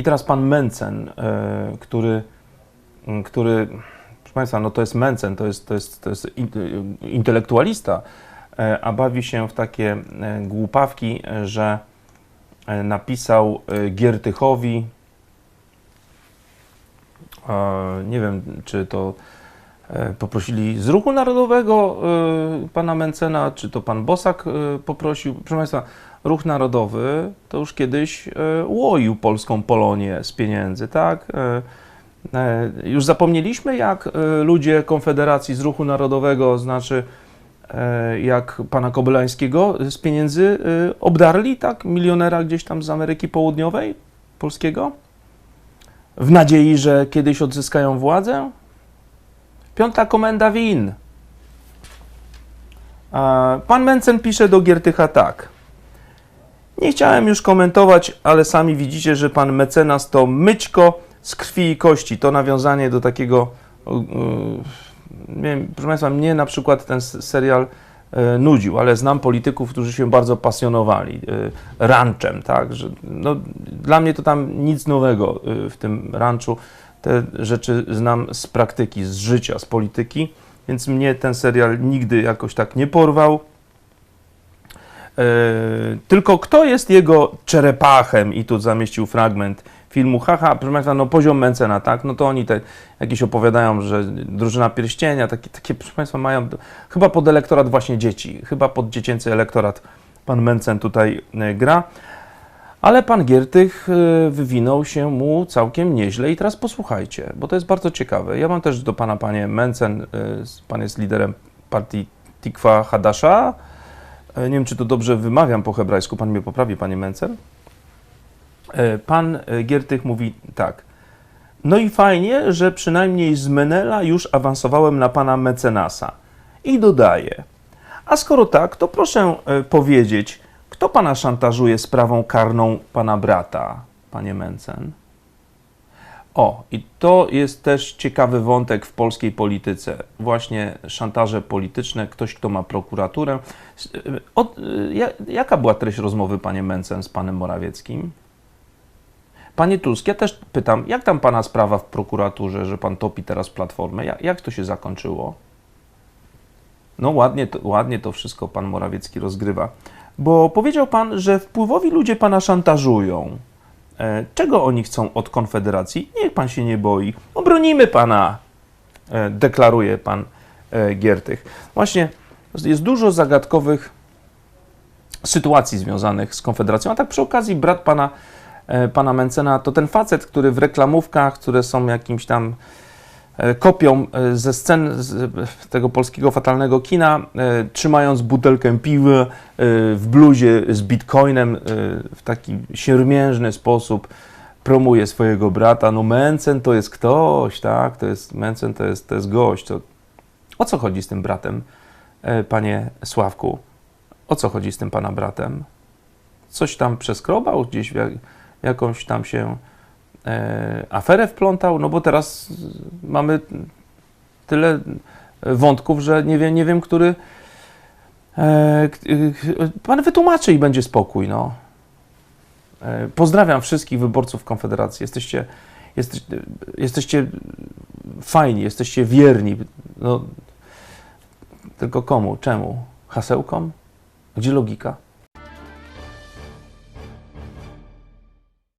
I teraz pan Mencen, e, który, który, proszę Państwa, no to jest Mencen, to jest, to jest, to jest in- intelektualista, e, a bawi się w takie e, głupawki, że napisał Giertychowi, nie wiem, czy to poprosili z Ruchu Narodowego e, pana Mencena, czy to pan Bosak e, poprosił. Proszę Państwa, Ruch Narodowy to już kiedyś e, łoił polską Polonię z pieniędzy, tak? E, e, Już zapomnieliśmy, jak e, ludzie Konfederacji z Ruchu Narodowego, znaczy e, jak pana Kobylańskiego z pieniędzy e, obdarli, tak? Milionera gdzieś tam z Ameryki Południowej, polskiego, w nadziei, że kiedyś odzyskają władzę. Piąta komenda win. A Pan Mencen pisze do Giertycha tak. Nie chciałem już komentować, ale sami widzicie, że pan mecenas to myćko z krwi i kości. To nawiązanie do takiego. Yy, proszę Państwa, mnie na przykład ten serial e, nudził, ale znam polityków, którzy się bardzo pasjonowali e, ranchem, tak? No, dla mnie to tam nic nowego e, w tym ranczu. Te rzeczy znam z praktyki, z życia, z polityki, więc mnie ten serial nigdy jakoś tak nie porwał. E, Tylko kto jest jego czerepachem? I tu zamieścił fragment filmu. Haha, proszę Państwa, no poziom Mencena, tak? No to oni te jakieś opowiadają, że drużyna pierścienia, takie, takie proszę Państwa, mają chyba pod elektorat właśnie dzieci, chyba pod dziecięcy elektorat pan Mencen tutaj e, gra. Ale pan Giertych e, wywinął się mu całkiem nieźle i teraz posłuchajcie, bo to jest bardzo ciekawe. Ja mam też do pana, panie Mencen, e, pan jest liderem partii Tikwa Hadasza, E, Nie wiem, czy to dobrze wymawiam po hebrajsku, pan mnie poprawi, panie Mencen. Pan Giertych mówi tak. No i fajnie, że przynajmniej z Menela już awansowałem na pana mecenasa. I dodaje. A skoro tak, to proszę powiedzieć, kto pana szantażuje sprawą karną pana brata, panie Mencen? O, i to jest też ciekawy wątek w polskiej polityce. Właśnie szantaże polityczne, ktoś, kto ma prokuraturę. Od, ja- jaka była treść rozmowy, panie Mencen, z panem Morawieckim? Panie Tusk, ja też pytam, jak tam pana sprawa w prokuraturze, że pan topi teraz platformę? Jak, jak to się zakończyło? No ładnie ładnie to wszystko pan Morawiecki rozgrywa. Bo powiedział pan, że wpływowi ludzie pana szantażują. E, Czego oni chcą od Konfederacji? Niech pan się nie boi. Obronimy pana, e, deklaruje pan e, Giertych. Właśnie jest dużo zagadkowych sytuacji związanych z Konfederacją. A tak przy okazji brat pana, pana Mencena to ten facet, który w reklamówkach, które są jakimś tam kopią e, ze scen z tego polskiego fatalnego kina, e, trzymając butelkę piwa e, w bluzie z bitcoinem e, w taki siermiężny sposób promuje swojego brata. No Mencen to jest ktoś, tak? To jest, Mencen to jest, to jest gość. To, o co chodzi z tym bratem, e, panie Sławku? O co chodzi z tym pana bratem? Coś tam przeskrobał, gdzieś jakąś tam się e, aferę wplątał? No bo teraz mamy tyle wątków, że nie wiem, nie wiem który. E, e, pan wytłumaczy i będzie spokój, no. E, pozdrawiam wszystkich wyborców Konfederacji. Jesteście, jesteś, jesteście fajni, jesteście wierni. No, tylko komu? Czemu? Hasełkom? Gdzie logika?